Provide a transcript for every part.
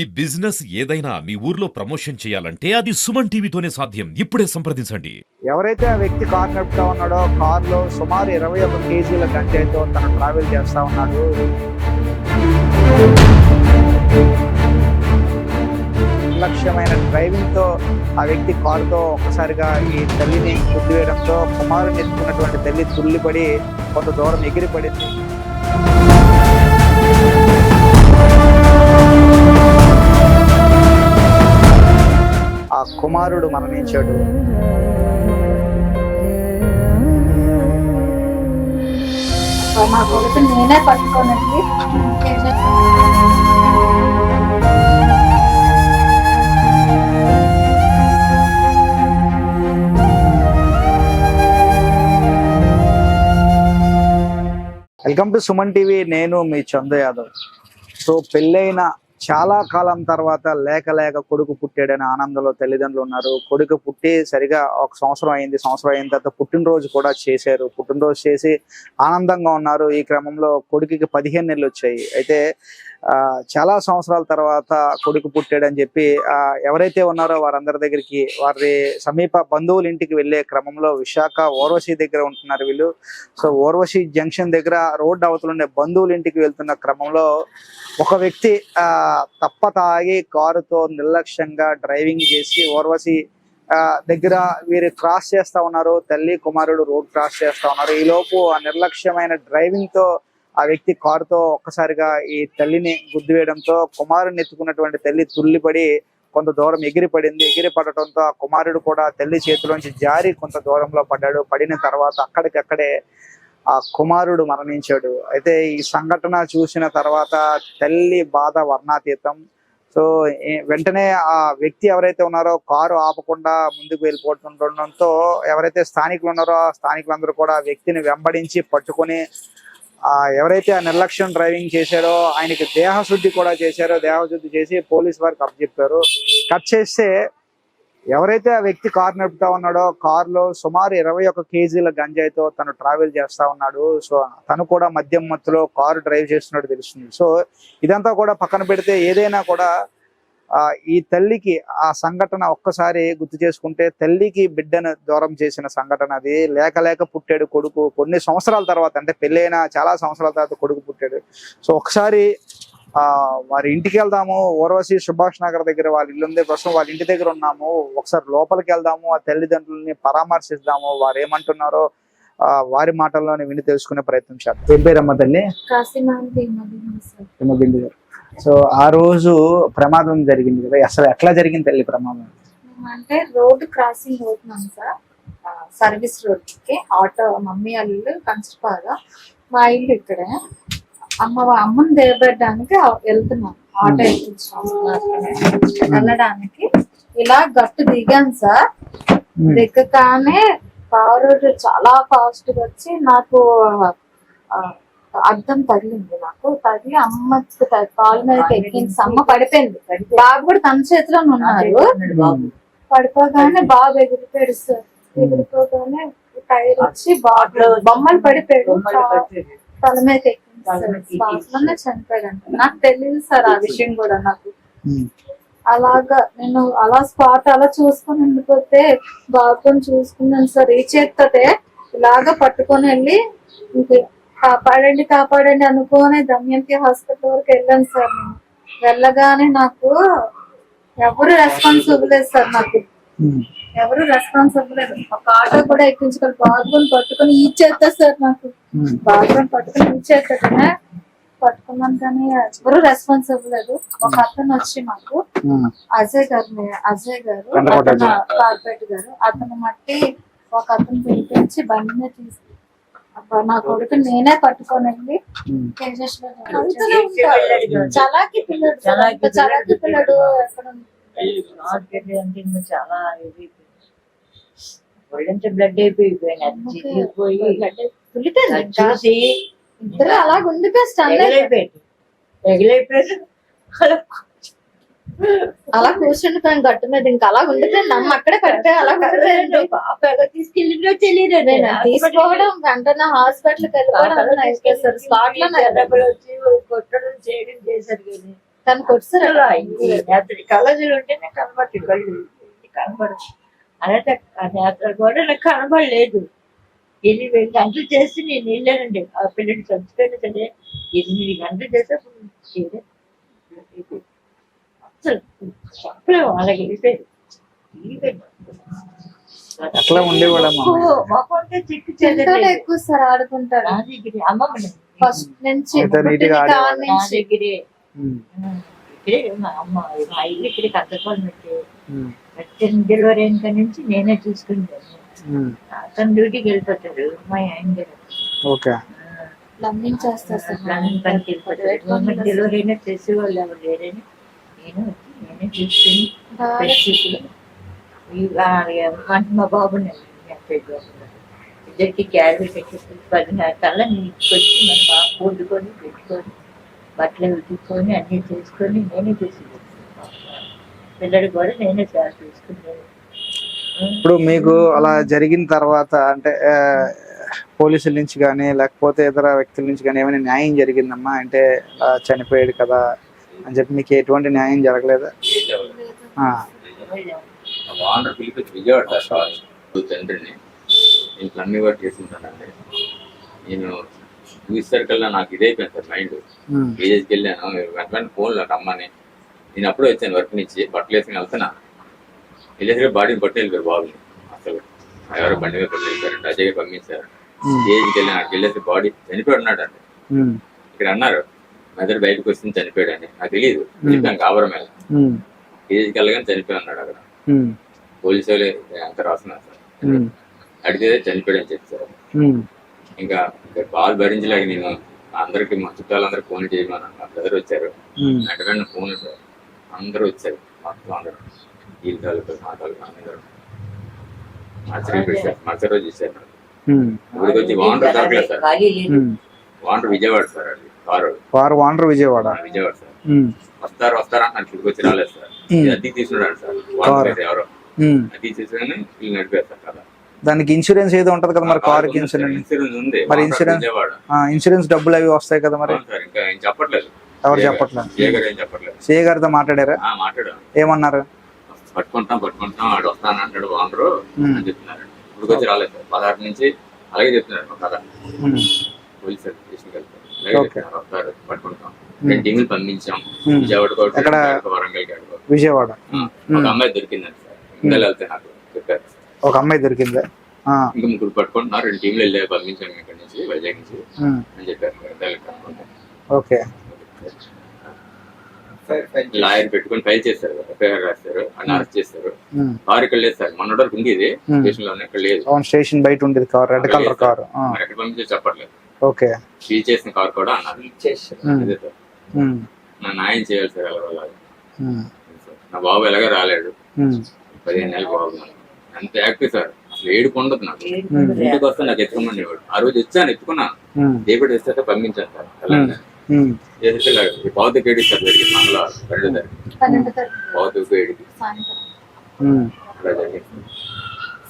ఈ బిజినెస్ ఏదైనా మీ ఊర్లో ప్రమోషన్ చేయాలంటే అది సుమన్ టీవీతోనే సాధ్యం. ఇప్పుడే సంప్రదించండి. ఎవరైతే ఆ వ్యక్తి కార్ నడుపుతా ఉన్నాడో కారులో సుమారు ఇరవై ఒక కేజీల కంటెంట్ తను ట్రావెల్ చేస్తా ఉన్నాడు. నిర్లక్ష్యమైన డ్రైవింగ్తో ఆ వ్యక్తి కారుతో ఒక్కసారిగా ఈ తల్లిని గుద్దివేయడంతో కుమారుని ఎత్తుకున్నటువంటి తల్లి తుల్లిపడి కొంత దూరం ఎగిరిపడింది. కుమారుడు మరణించాడు. మా కొడుకు నేనే పట్టుకోనండి వెల్కమ్ టు సుమన్ టీవీ నేను మీ చందు యాదవ్. సో పెళ్ళైన చాలా కాలం తర్వాత లేక లేక కొడుకు పుట్టాడని ఆనందంలో తల్లిదండ్రులు ఉన్నారు. కొడుకు పుట్టి సరిగా ఒక సంవత్సరం అయింది. సంవత్సరం అయిన తర్వాత పుట్టినరోజు కూడా చేశారు. పుట్టినరోజు చేసి ఆనందంగా ఉన్నారు. ఈ క్రమంలో కొడుకుకి పదిహేను నెలలు వచ్చాయి. అయితే చాలా సంవత్సరాల తర్వాత కొడుకు పుట్టాడని చెప్పి ఆ, ఎవరైతే ఉన్నారో వారందరి దగ్గరికి వారి సమీప బంధువుల ఇంటికి వెళ్ళే క్రమంలో విశాఖ ఓర్వశి దగ్గర ఉంటున్నారు వీళ్ళు. సో ఓర్వశి జంక్షన్ దగ్గర రోడ్డు అవతలుండే బంధువుల ఇంటికి వెళ్తున్న క్రమంలో ఒక వ్యక్తి ఆ తప్ప తాగి కారుతో నిర్లక్ష్యంగా డ్రైవింగ్ చేసి ఓర్వశి ఆ, దగ్గర వీరు క్రాస్ చేస్తా ఉన్నారు. తల్లి కుమారుడు రోడ్ క్రాస్ చేస్తా ఉన్నారు. ఈ లోపు ఆ నిర్లక్ష్యమైన డ్రైవింగ్తో ఆ వ్యక్తి కారుతో ఒక్కసారిగా ఈ తల్లిని గుద్దివేయడంతో కుమారుని ఎత్తుకున్నటువంటి తల్లి తుల్లిపడి కొంత దూరం ఎగిరి పడింది ఎగిరి ఆ కుమారుడు కూడా తల్లి చేతిలోంచి జారి కొంత దూరంలో పడ్డాడు. పడిన తర్వాత అక్కడికక్కడే ఆ కుమారుడు మరణించాడు. అయితే ఈ సంఘటన చూసిన తర్వాత తల్లి బాధ వర్ణాతీతం. సో వెంటనే ఆ వ్యక్తి ఎవరైతే ఉన్నారో కారు ఆపకుండా ముందుకు వెళ్ళిపోతుండడంతో ఎవరైతే స్థానికులు ఉన్నారో ఆ స్థానికులందరూ కూడా ఆ వ్యక్తిని వెంబడించి పట్టుకొని ఎవరైతే ఆ నిర్లక్ష్యం డ్రైవింగ్ చేశారో ఆయనకి దేహశుద్ధి కూడా చేశారో దేహశుద్ధి చేసి పోలీస్ వారికి అప్పచెప్పారు కట్ చేస్తే ఎవరైతే ఆ వ్యక్తి కార్ నడుపుతా ఉన్నాడో కారులో సుమారు ఇరవై ఒక కేజీల గంజాయితో తను ట్రావెల్ చేస్తా ఉన్నాడు. సో తను కూడా మద్యం మత్తులో కారు డ్రైవ్ చేస్తున్నట్టు తెలుస్తుంది. సో ఇదంతా కూడా పక్కన పెడితే ఏదైనా కూడా ఈ తల్లికి ఆ సంఘటన ఒక్కసారి గుర్తు చేసుకుంటే తల్లికి బిడ్డను దూరం చేసిన సంఘటన అది. లేక లేక పుట్టాడు కొడుకు. కొన్ని సంవత్సరాల తర్వాత అంటే పెళ్ళైన చాలా సంవత్సరాల తర్వాత కొడుకు పుట్టాడు. సో ఒకసారి ఆ వారి ఇంటికి వెళ్దాము. ఓర్వశి సుభాష్ నగర్ దగ్గర వాళ్ళ ఇల్లు ఉంది. ప్రస్తుతం వాళ్ళ ఇంటి దగ్గర ఉన్నాము. ఒకసారి లోపలికి వెళ్దాము. ఆ తల్లిదండ్రులని పరామర్శిద్దాము. వారు ఏమంటున్నారో ఆ వారి మాటల్లోనే విని తెలుసుకునే ప్రయత్నం చేద్దాం. ఏం పేరమ్మ తల్లి? గారు. సో ఆ రోజు ప్రమాదం జరిగింది కదా. అసలు ఎట్లా జరిగింది తల్లి ప్రమాదం? అంటే రోడ్ క్రాసింగ్ అవుతున్నాం సార్. సర్వీస్ రోడ్కి ఆటో మమ్మీ వాళ్ళు కంచపాగా మా ఇల్లు ఇక్కడే. అమ్మ అమ్మని దేవబెట్టడానికి వెళ్తున్నాం. ఆటో ఎక్కించాం వెళ్ళడానికి. ఇలా గట్టు దిగాను సార్. దిగ్గగానే కారు చాలా ఫాస్ట్గా వచ్చి నాకు అద్దం తగిలింది నాకు. తగిలి అమ్మ కాలు మీదకి ఎక్కించి అమ్మ పడిపోయింది. బాబు కూడా తన చేతిలో ఉన్నారు. పడిపోగానే బాబు ఎగిరిపోయాడు సార్. ఎగిరిపోగానే టైర్ వచ్చి బాబు బొమ్మలు పడిపోయాడు. తల మీద ఎక్కించారు చనిపోయాడు నాకు తెలియదు సార్ ఆ విషయం కూడా నాకు. అలాగా నేను అలా స్పాట్ అలా చూసుకొని వెళ్ళిపోతే బాబుని చూసుకున్నాను సార్. ఈ చేత్తోటే ఇలాగా పట్టుకొని వెళ్ళి ఇంక కాపాడండి కాపాడండి అనుకోని దమ్యంతి హాస్పిటల్ వరకు వెళ్ళాను సార్ నేను వెళ్ళగానే నాకు ఎవరు రెస్పాన్సిబుల్ లేదు సార్ నాకు. ఎవరు రెస్పాన్సిబుల్ లేదు ఒక ఆటో కూడా ఎక్కించుకొని బాబుని పట్టుకొని ఇచ్చేస్తా సార్ నాకు. బాబుని పట్టుకొని ఇచ్చేస్తానే పట్టుకున్నాను కానీ ఎవరు రెస్పాన్సిబుల్ లేదు ఒక అతను వచ్చి మాకు. అజయ్ గారు అజయ్ గారు కార్పొరేట్ గారు అతను మట్టి ఒక అతను పిలిపించి బండి మీద తీసి అబ్బా, నా కొడుకు నేనే పట్టుకోనండి. ఉమ్. అందుతూనే ఉంటాడు. చలాకి పిల్లడు చలాకి పిల్లడు ఎక్కడ? చాలా ఇది ఒళ్ళంతా బ్లడ్ ఇంకా. చూసి ఇద్దరు అలా ఉండిపోయి స్టన్ ఎగిరైపోయాడు అలా కూర్చుండిపోయాను గట్టు మీద ఇంకా అలా ఉండిపోయింది అమ్మ అక్కడే పడిపోయి అలా పడిపోయింది తీసుకెళ్ళిందో తెలియదు నేను తీసుకోవడం వెంటనే హాస్పిటల్కి వెళ్ళిపోవడం స్పాట్లో కొట్టడం చేయడం చేశారు కానీ తను కొట్టారు అతని కళ్ళజులు కళ్ళు కనబడదు అలాగే ఆ నేత్ర కూడా నాకు కనబడలేదు. ఎనిమిది గంటలు చేసి నేను వెళ్ళానండి. ఆ పిల్లడి చచ్చిపోయిన సరే ఎనిమిది గంటలు చేయలేదు. చెప్పలేము అట్లా ఉండేవాళ్ళమ్మా ఎక్కువ సార్ ఆడుకుంటారు ఫస్ట్ నుంచి దగ్గరే ఇక్కడే మా అమ్మ మా ఇల్లు ఇక్కడే కట్టపాలు పెట్టే డెలివరీ అయిన నుంచి నేనే చూసుకుంటాను అతను డ్యూటీకి వెళ్ళిపోతాడు మా ఆయన గారు ఓకే చేస్తారు పనికి వెళ్ళిపోతాడు డెలివరీ అయినా చేసేవాళ్ళు ఎవరు లేరని నేను వచ్చి నేనే చూసుకుని బాగా అంటే మా బాబు ఇద్దరికి క్యారీ పెట్టేసి పదిహేను కల్లా నీకొచ్చి మన బాబు వండుకొని పెట్టుకొని బట్టలు ఉతుక్కొని అన్నీ చేసుకొని నేనే చేసి పిల్లడు కూడా నేనే చాలా చూసుకున్నాను ఇప్పుడు మీకు అలా జరిగిన తర్వాత అంటే పోలీసుల నుంచి కానీ లేకపోతే ఇతర వ్యక్తుల నుంచి కానీ ఏమైనా న్యాయం జరిగిందమ్మా? అంటే చనిపోయాడు కదా అని చెప్పి మీకు ఎటువంటి న్యాయం జరగలేదా? ఆ, ఆనర్ పిలిపించి విజయవాడ తండ్రిని ఇంట్లో అన్ని వర్క్ చేసుకుంటానండి నేను చూసేసరికల్లా నాకు ఇదైపోయింది సార్ మైండ్. విలేజ్కి వెళ్ళాను వెంటనే ఫోన్లో రమ్మని. నేను అప్పుడే వచ్చాను వర్క్ నుంచి బట్టలు వేసుకుని వెళ్తున్నా. వెళ్ళేసరికి బాడీని పట్టి వెళ్ళిపోయారు బాబుని అసలు ఎవరో బండి మీద పట్టి వెళ్ళిపోయారు అజయ్ పంపించారు. ఉమ్, స్టేజ్కి వెళ్ళి నాకు వెళ్ళేసి బాడీ చనిపోయి ఉన్నాడండి. ఉమ్, ఇక్కడ అన్నారు మెదడు బయటకు వస్తుంది చనిపోయాడని నాకు తెలియదు చెప్పాను కాబరం మీద ఉమ్, స్టేజ్కి వెళ్ళగానే చనిపోయి ఉన్నాడు అక్కడ. పోలీసు వాళ్ళు అంత రాస్తున్నారు సార్. అడిగితే చనిపోయాడని చెప్పారు ఉమ్, ఇంకా ఇంకా బాల్ భరించలేక నేను అందరికి మా చుట్టాలందరూ ఫోన్ చేయమని మా బ్రదర్ వచ్చారు. వెంటనే ఫోన్ అందరూ వచ్చారు. మొత్తం అందరూ. వీళ్ళ తాలూకు మా తాలూకు అందరూ. పెట్టారు రోజు ఇచ్చారు ఊరికి వచ్చి వాండర్ దొరకలేదు సార్. వాండర్ విజయవాడ సార్ అది. వారు. వాండర్ విజయవాడ. విజయవాడ సార్. వస్తారు వస్తారా అని ఇక్కడికి వచ్చి రాలేదు సార్. అద్దెకి తీసుకున్నాడు సార్. వాండర్ అయితే ఎవరో? ఉమ్. అద్దెకి తీసుకుని వీళ్ళు నడిపారు సార్ కదా దానికి ఇన్సూరెన్స్ ఏదో ఉంటది కదా మరి కార్కి ఇన్సూరెన్స్? ఇన్సూరెన్స్ ఉంది. మరి ఇన్సూరెన్స్? ఇన్సూరెన్స్ డబ్బులు అవి వస్తాయి కదా మరి? చెప్పట్లేదు. ఎవరు చెప్పట్లేదు? సిఏ గారితో మాట్లాడారా? ఏమన్నారు? పట్టుకుంటాం పట్టుకుంటాం ఆడు వస్తాను అంటాడు. అని చెప్తున్నారు. ఇప్పుడు వచ్చి రాలేదు సార్. పదహారు నుంచి అలాగే చెప్తున్నారు కథ పోలీస్ స్టేషన్కి టీములు పంపించాం. ఉమ్. విజయవాడ విజయవాడ. ఒక అమ్మాయి దొరికిందండి సార్. ఇంకా వెళ్తే నాకు చెప్పారు. ఒక అమ్మాయి దొరికిందా. ఆ, ఇంకా ముగ్గురు పట్టుకుంటున్నారు. రెండు టీంలు వెళ్ళి పంపించాం ఇక్కడ నుంచి వైజాగ్ నుంచి. అని చెప్పారు. ఓకే లాయర్ పెట్టుకొని ఫైల్ చేస్తారు ఎఫ్ఐఆర్ రాస్తారు అని అరెస్ట్ చేస్తారు. కారు ఇక్కడ లేదు సార్. మొన్న వరకు ఉండేది. ఉమ్. స్టేషన్లోనే ఇక్కడ లేదు. స్టేషన్ బయట ఉండేది కార్. Red colour car. ఎక్కడ పంపించే చెప్పట్లేదు. ఓకే. సీజ్ చేసిన కార్ కూడా అన్నారు. సార్. ఉమ్, నా న్యాయం చేయాలి సార్ ఎలా ఉమ్, నా బాబు ఎలాగో రాలేడు. పదిహేను నెలలు బాబు. అంత యాక్టివ్ సార్. అసలు ఏడుపు ఉండదు. నాకు ఇంటికి వస్తే నాకు ఎత్తుకోమనేవాడు. ఆ రోజు వచ్చాను ఎత్తుకున్నాను. ఉమ్, దేపటి వస్తే పంపించాను సార్. పావుతు కేడి సార్ జరిగింది మంగళవారం రెండు పన్నెండు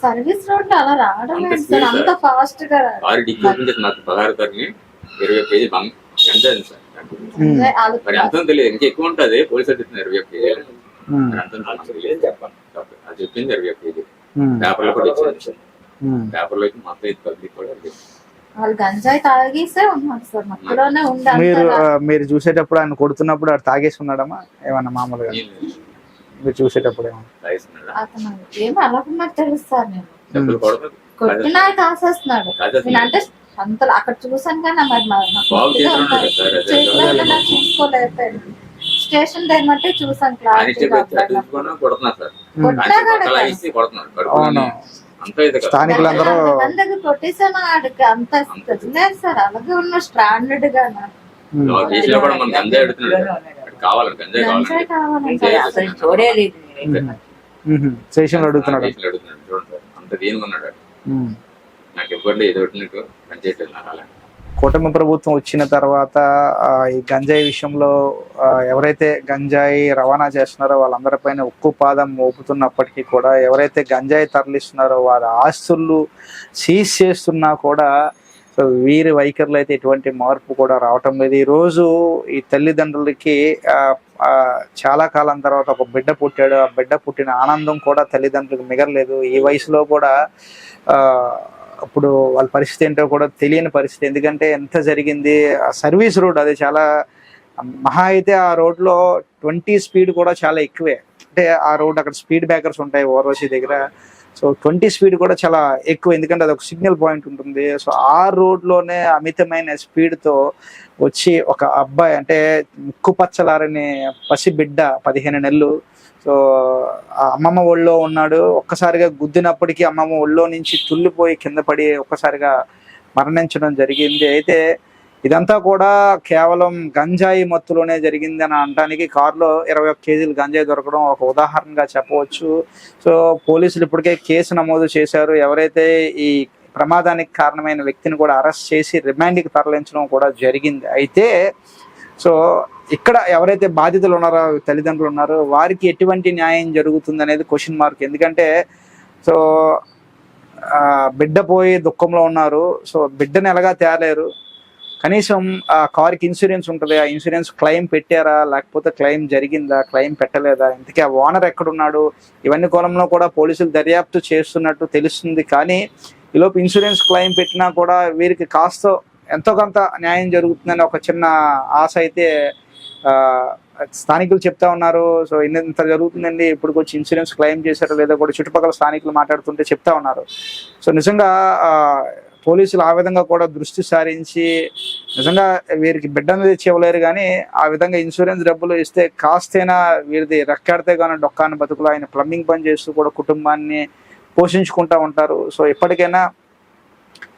సర్వీస్ రోడ్ అలా రావడం సార్? అంత ఫాస్ట్గా డిగ్రీ నుంచి నాకు పదహారు ఇరవై బంగ్ ఎంత అయింది సార్? మరి తెలియదు ఇంకా ఎక్కువ ఉంటుంది. పోలీసు చెప్తున్నారు ఇరవై ఒక్క అది చెప్పింది ఇరవై ఒక్క పేపర్లో కూడా. పేపర్లో అయితే మొత్తం ఇది పబ్లిక్ కూడా ఉంది. వాళ్ళు గంజాయి తాగేసే ఉన్నారు సార్. మత్తులోనే ఉండి మీరు మీరు చూసేటప్పుడు ఆయన కొడుతున్నప్పుడు తాగేసి ఉన్నాడమ్మా? ఏమన్నా మామూలుగా? మీరు చూసేటప్పుడు ఏమన్నా తాగిస్తున్నాడా? అతను ఏం అలాగున్నట్టు తెలుసు సార్ నేను. కొట్టినా కాసేస్తున్నాడు. అంటే అంతలో అక్కడ చూసాను కానీ మరి చేతిలో అంత- స్టేషన్ దగ్గర చూసాను. అంతా స్థానికులందరూ దగ్గర కొట్టేసాను ఆడికి. అంత తెలియదు సార్. అలాగే ఉన్న స్టాండర్డ్గా గంజాయి అడుగుతున్నాడు వాడికి కావాలి గంజాయి గంజాయి కావాలంటే కావాలంటే అసలు చూడలేదు ఉమ్, స్టేషన్లో అడుగుతున్నాడు. దేశంలో అడుగుతున్నాడు. చూడండి సార్ అంత దీనిగా ఉన్నాడు వాడు. ఉమ్. నాకు ఇవ్వండి ఏదో ఒకటి నీకు పనిచేయట్లేదు నాకు అలా. కూటమి ప్రభుత్వం వచ్చిన తర్వాత ఆ, ఈ గంజాయి విషయంలో ఆ, ఎవరైతే గంజాయి రవాణా చేస్తున్నారో వాళ్ళందరిపైన ఉక్కు పాదం మోపుతున్నప్పటికీ కూడా ఎవరైతే గంజాయి తరలిస్తున్నారో వారి ఆస్తులు సీజ్ చేస్తున్నా కూడా సో వీరి వైఖరిలో అయితే ఎటువంటి మార్పు కూడా రావటం లేదు. ఈ రోజు ఈ తల్లిదండ్రులకి చాలా కాలం తర్వాత ఒక బిడ్డ పుట్టాడు. ఆ బిడ్డ పుట్టిన ఆనందం కూడా తల్లిదండ్రులకు మిగలలేదు. ఈ వయసులో కూడా అప్పుడు వాళ్ళ పరిస్థితి ఏంటో కూడా తెలియని పరిస్థితి. ఎందుకంటే ఎంత జరిగింది ఆ సర్వీస్ రోడ్ అది చాలా మహా అయితే ఆ రోడ్లో ట్వంటీ స్పీడ్ కూడా చాలా ఎక్కువే. అంటే ఆ రోడ్ అక్కడ స్పీడ్ బ్రేకర్స్ ఉంటాయి ఓర్వసీ దగ్గర. సో ట్వంటీ స్పీడ్ కూడా చాలా ఎక్కువ ఎందుకంటే అది ఒక సిగ్నల్ పాయింట్ ఉంటుంది. సో ఆ రోడ్లోనే అమితమైన స్పీడ్తో వచ్చి ఒక అబ్బాయి అంటే ముక్కు పచ్చలారని పసి బిడ్డ పదిహేను నెలలు. సో ఆ అమ్మమ్మ ఒళ్ళో ఉన్నాడు. ఒక్కసారిగా గుద్దినప్పటికీ అమ్మమ్మ ఒళ్ళో నుంచి తుల్లిపోయి కింద పడి ఒక్కసారిగా మరణించడం జరిగింది. అయితే ఇదంతా కూడా కేవలం గంజాయి మత్తులోనే జరిగింది అని అనడానికి కారులో ఇరవై ఒక్క కేజీలు గంజాయి దొరకడం ఒక ఉదాహరణగా చెప్పవచ్చు. సో పోలీసులు ఇప్పటికే కేసు నమోదు చేశారు. ఎవరైతే ఈ ప్రమాదానికి కారణమైన వ్యక్తిని కూడా అరెస్ట్ చేసి రిమాండ్కి తరలించడం కూడా జరిగింది. అయితే సో ఇక్కడ ఎవరైతే బాధితులు ఉన్నారో తల్లిదండ్రులు ఉన్నారో వారికి ఎటువంటి న్యాయం జరుగుతుంది అనేది క్వశ్చన్ మార్క్ ఎందుకంటే సో బిడ్డ పోయి దుఃఖంలో ఉన్నారు. సో బిడ్డను ఎలాగా తేలేరు? కనీసం ఆ కార్కి ఇన్సూరెన్స్ ఉంటుంది ఆ ఇన్సూరెన్స్ క్లెయిమ్ పెట్టారా లేకపోతే క్లెయిమ్ జరిగిందా క్లెయిమ్ పెట్టలేదా? ఇంతకీ ఆ ఓనర్ ఎక్కడున్నాడు? ఇవన్నీ కోణంలో కూడా పోలీసులు దర్యాప్తు చేస్తున్నట్టు తెలుస్తుంది. కానీ ఈలోపు ఇన్సూరెన్స్ క్లెయిమ్ పెట్టినా కూడా వీరికి కాస్త ఎంతో కొంత న్యాయం జరుగుతుందని ఒక చిన్న ఆశ అయితే స్థానికులు చెప్తా ఉన్నారు. సో ఇంత జరుగుతుందండి ఇప్పుడు వచ్చి ఇన్సూరెన్స్ క్లెయిమ్ చేశారో లేదో కూడా చుట్టుపక్కల స్థానికులు మాట్లాడుతుంటే చెప్తా ఉన్నారు. సో నిజంగా పోలీసులు ఆ విధంగా కూడా దృష్టి సారించి నిజంగా వీరికి బిడ్డ అనేది ఇవ్వలేరు కానీ ఆ విధంగా ఇన్సూరెన్స్ డబ్బులు ఇస్తే కాస్తైనా వీరిది రెక్కాడితే కానీ డొక్కాని బతుకులు ఆయన ప్లంబింగ్ పని చేస్తూ కూడా కుటుంబాన్ని పోషించుకుంటూ ఉంటారు. సో ఎప్పటికైనా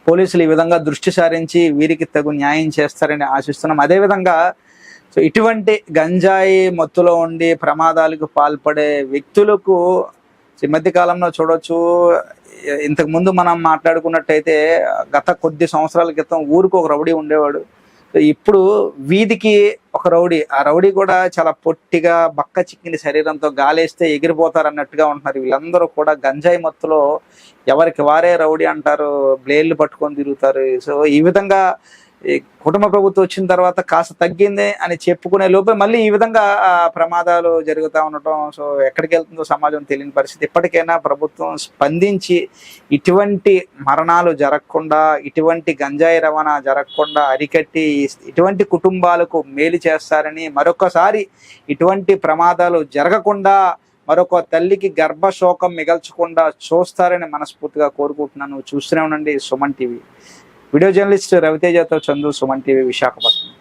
పోలీసులు ఈ విధంగా దృష్టి సారించి వీరికి తగు న్యాయం చేస్తారని ఆశిస్తున్నాం. అదేవిధంగా సో ఇటువంటి గంజాయి మత్తులో ఉండి ప్రమాదాలకు పాల్పడే వ్యక్తులకు ఈ మధ్య కాలంలో చూడొచ్చు ఇంతకు ముందు మనం మాట్లాడుకున్నట్టయితే గత కొద్ది సంవత్సరాల క్రితం ఊరికి ఒక రౌడీ ఉండేవాడు. సో ఇప్పుడు వీధికి ఒక రౌడీ ఆ రౌడీ కూడా చాలా పొట్టిగా బక్క చిక్కిన శరీరంతో గాలేస్తే ఎగిరిపోతారు అన్నట్టుగా ఉంటున్నారు. వీళ్ళందరూ కూడా గంజాయి మత్తులో ఎవరికి వారే రౌడీ అంటారు బ్లేడ్లు పట్టుకొని తిరుగుతారు. సో ఈ విధంగా కుటుంబ ప్రభుత్వం వచ్చిన తర్వాత కాస్త తగ్గింది అని చెప్పుకునే లోపే మళ్ళీ ఈ విధంగా ప్రమాదాలు జరుగుతూ ఉండటం సో ఎక్కడికి వెళ్తుందో సమాజం తెలియని పరిస్థితి. ఇప్పటికైనా ప్రభుత్వం స్పందించి ఇటువంటి మరణాలు జరగకుండా ఇటువంటి గంజాయి రవాణా జరగకుండా అరికట్టి ఇటువంటి కుటుంబాలకు మేలు చేస్తారని మరొకసారి ఇటువంటి ప్రమాదాలు జరగకుండా మరొక తల్లికి గర్భశోకం మిగల్చకుండా చూస్తారని మనస్ఫూర్తిగా కోరుకుంటున్నాను. చూస్తూనే ఉండండి సుమన్ టీవీ. వీడియో జర్నలిస్ట్ రవితేజతో చందు సుమన్ టీవీ విశాఖపట్నం.